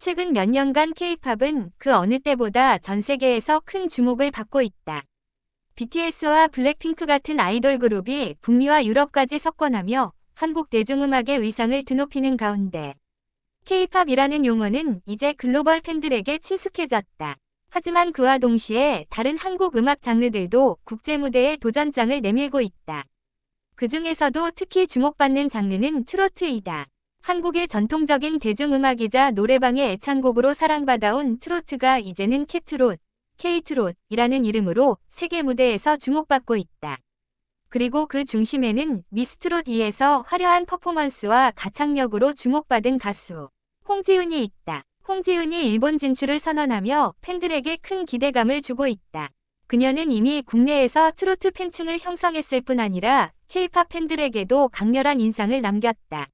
최근 몇 년간 K-팝은 그 어느 때보다 전 세계에서 큰 주목을 받고 있다. BTS와 블랙핑크 같은 아이돌 그룹이 북미와 유럽까지 석권하며 한국 대중음악의 위상을 드높이는 가운데 K-팝이라는 용어는 이제 글로벌 팬들에게 친숙해졌다. 하지만 그와 동시에 다른 한국 음악 장르들도 국제 무대에 도전장을 내밀고 있다. 그 중에서도 특히 주목받는 장르는 트로트이다. 한국의 전통적인 대중음악이자 노래방의 애창곡으로 사랑받아온 트로트가 이제는 캐트롯, 케이트롯이라는 이름으로 세계 무대에서 주목받고 있다. 그리고 그 중심에는 미스트롯 2에서 화려한 퍼포먼스와 가창력으로 주목받은 가수 홍지훈이 있다. 홍지훈이 일본 진출을 선언하며 팬들에게 큰 기대감을 주고 있다. 그녀는 이미 국내에서 트로트 팬층을 형성했을 뿐 아니라 K-팝 팬들에게도 강렬한 인상을 남겼다.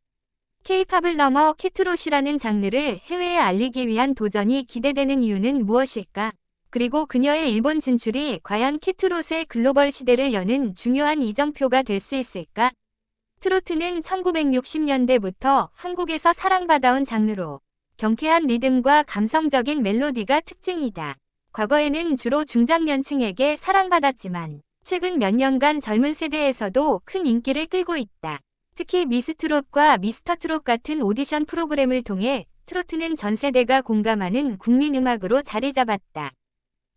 K-팝을 넘어 캐트롯이라는 장르를 해외에 알리기 위한 도전이 기대되는 이유는 무엇일까? 그리고 그녀의 일본 진출이 과연 캐트롯의 글로벌 시대를 여는 중요한 이정표가 될 수 있을까? 트로트는 1960년대부터 한국에서 사랑받아온 장르로 경쾌한 리듬과 감성적인 멜로디가 특징이다. 과거에는 주로 중장년층에게 사랑받았지만 최근 몇 년간 젊은 세대에서도 큰 인기를 끌고 있다. 특히 미스 트롯과 미스터 트롯 같은 오디션 프로그램을 통해 트로트는 전 세대가 공감하는 국민음악으로 자리 잡았다.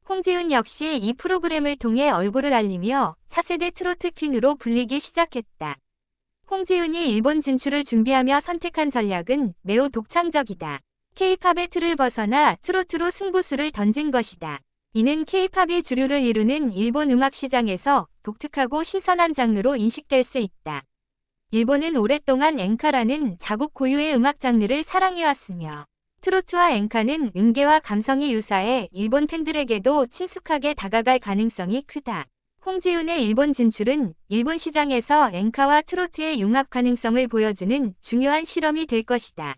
홍지훈 역시 이 프로그램을 통해 얼굴을 알리며 차세대 트로트 퀸으로 불리기 시작했다. 홍지훈이 일본 진출을 준비하며 선택한 전략은 매우 독창적이다. K-팝의 틀을 벗어나 트로트로 승부수를 던진 것이다. 이는 K-팝이 주류를 이루는 일본 음악 시장에서 독특하고 신선한 장르로 인식될 수 있다. 일본은 오랫동안 엔카라는 자국 고유의 음악 장르를 사랑해왔으며 트로트와 엔카는 음계와 감성이 유사해 일본 팬들에게도 친숙하게 다가갈 가능성이 크다. 홍지훈의 일본 진출은 일본 시장에서 엔카와 트로트의 융합 가능성을 보여주는 중요한 실험이 될 것이다.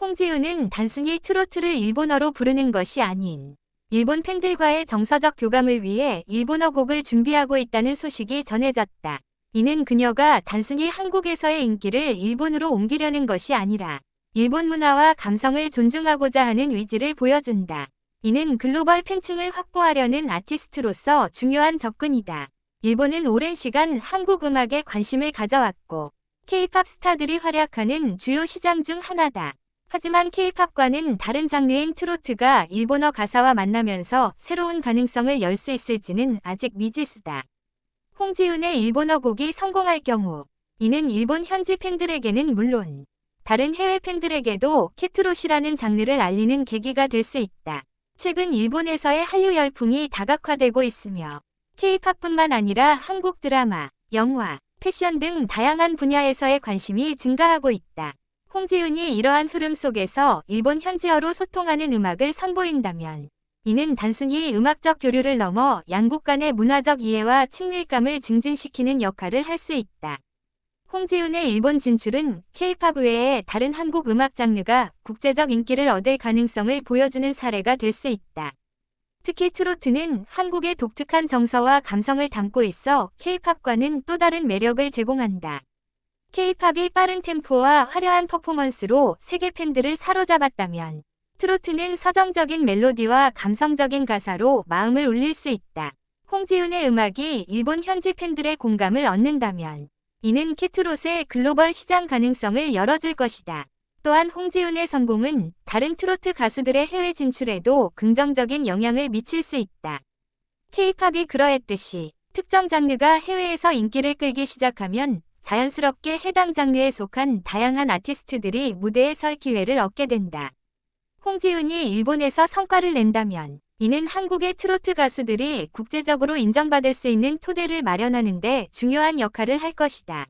홍지훈은 단순히 트로트를 일본어로 부르는 것이 아닌 일본 팬들과의 정서적 교감을 위해 일본어 곡을 준비하고 있다는 소식이 전해졌다. 이는 그녀가 단순히 한국에서의 인기를 일본으로 옮기려는 것이 아니라 일본 문화와 감성을 존중하고자 하는 의지를 보여준다. 이는 글로벌 팬층을 확보하려는 아티스트로서 중요한 접근이다. 일본은 오랜 시간 한국 음악에 관심을 가져왔고 K-팝 스타들이 활약하는 주요 시장 중 하나다. 하지만 K-팝과는 다른 장르인 트로트가 일본어 가사와 만나면서 새로운 가능성을 열 수 있을지는 아직 미지수다. 홍지훈의 일본어 곡이 성공할 경우 이는 일본 현지 팬들에게는 물론 다른 해외 팬들에게도 캐트롯이라는 장르를 알리는 계기가 될 수 있다. 최근 일본에서의 한류 열풍이 다각화되고 있으며 K-팝뿐만 아니라 한국 드라마, 영화, 패션 등 다양한 분야에서의 관심이 증가하고 있다. 홍지훈이 이러한 흐름 속에서 일본 현지어로 소통하는 음악을 선보인다면 이는 단순히 음악적 교류를 넘어 양국 간의 문화적 이해와 친밀감을 증진시키는 역할을 할 수 있다. 홍지훈의 일본 진출은 K-팝 외에 다른 한국 음악 장르가 국제적 인기를 얻을 가능성을 보여주는 사례가 될 수 있다. 특히 트로트는 한국의 독특한 정서와 감성을 담고 있어 K-팝과는 또 다른 매력을 제공한다. K-팝이 빠른 템포와 화려한 퍼포먼스로 세계 팬들을 사로잡았다면 트로트는 서정적인 멜로디와 감성적인 가사로 마음을 울릴 수 있다. 홍지훈의 음악이 일본 현지 팬들의 공감을 얻는다면 이는 캐트롯의 글로벌 시장 가능성을 열어줄 것이다. 또한 홍지훈의 성공은 다른 트로트 가수들의 해외 진출에도 긍정적인 영향을 미칠 수 있다. K-팝이 그러했듯이 특정 장르가 해외에서 인기를 끌기 시작하면 자연스럽게 해당 장르에 속한 다양한 아티스트들이 무대에 설 기회를 얻게 된다. 홍지훈이 일본에서 성과를 낸다면 이는 한국의 트로트 가수들이 국제적으로 인정받을 수 있는 토대를 마련하는 데 중요한 역할을 할 것이다.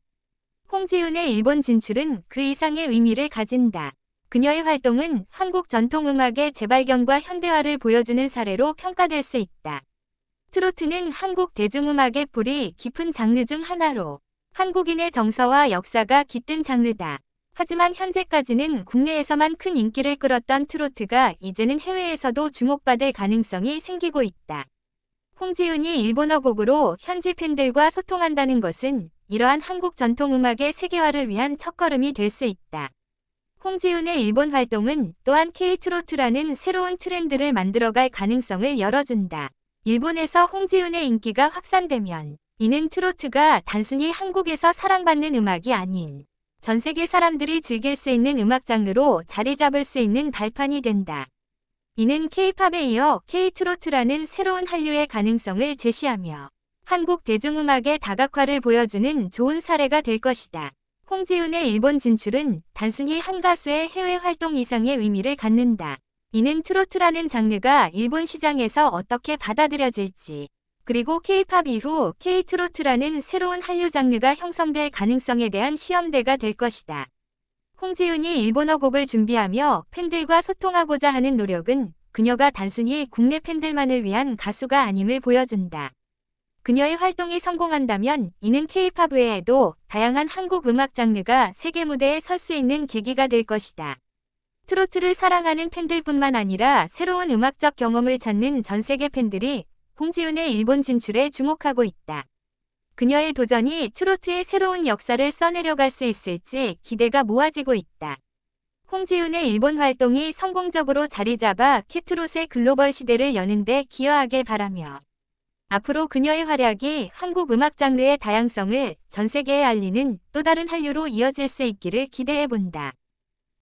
홍지훈의 일본 진출은 그 이상의 의미를 가진다. 그녀의 활동은 한국 전통음악의 재발견과 현대화를 보여주는 사례로 평가될 수 있다. 트로트는 한국 대중음악의 뿌리 깊은 장르 중 하나로 한국인의 정서와 역사가 깃든 장르다. 하지만 현재까지는 국내에서만 큰 인기를 끌었던 트로트가 이제는 해외에서도 주목받을 가능성이 생기고 있다. 홍지훈이 일본어 곡으로 현지 팬들과 소통한다는 것은 이러한 한국 전통음악의 세계화를 위한 첫걸음이 될 수 있다. 홍지윤의 일본 활동은 또한 K-트로트라는 새로운 트렌드를 만들어갈 가능성을 열어준다. 일본에서 홍지윤의 인기가 확산되면 이는 트로트가 단순히 한국에서 사랑받는 음악이 아닌 전 세계 사람들이 즐길 수 있는 음악 장르로 자리 잡을 수 있는 발판이 된다. 이는 K-팝에 이어 K-트로트라는 새로운 한류의 가능성을 제시하며 한국 대중음악의 다각화를 보여주는 좋은 사례가 될 것이다. 홍지윤의 일본 진출은 단순히 한 가수의 해외 활동 이상의 의미를 갖는다. 이는 트로트라는 장르가 일본 시장에서 어떻게 받아들여질지, 그리고 K-팝 이후 K-트로트라는 새로운 한류 장르가 형성될 가능성에 대한 시험대가 될 것이다. 홍지윤이 일본어 곡을 준비하며 팬들과 소통하고자 하는 노력은 그녀가 단순히 국내 팬들만을 위한 가수가 아님을 보여준다. 그녀의 활동이 성공한다면 이는 K-팝 외에도 다양한 한국 음악 장르가 세계 무대에 설 수 있는 계기가 될 것이다. 트로트를 사랑하는 팬들뿐만 아니라 새로운 음악적 경험을 찾는 전 세계 팬들이 홍지윤의 일본 진출에 주목하고 있다. 그녀의 도전이 트로트의 새로운 역사를 써내려갈 수 있을지 기대가 모아지고 있다. 홍지윤의 일본 활동이 성공적으로 자리 잡아 캐트롯의 글로벌 시대를 여는데 기여하길 바라며 앞으로 그녀의 활약이 한국 음악 장르의 다양성을 전 세계에 알리는 또 다른 한류로 이어질 수 있기를 기대해 본다.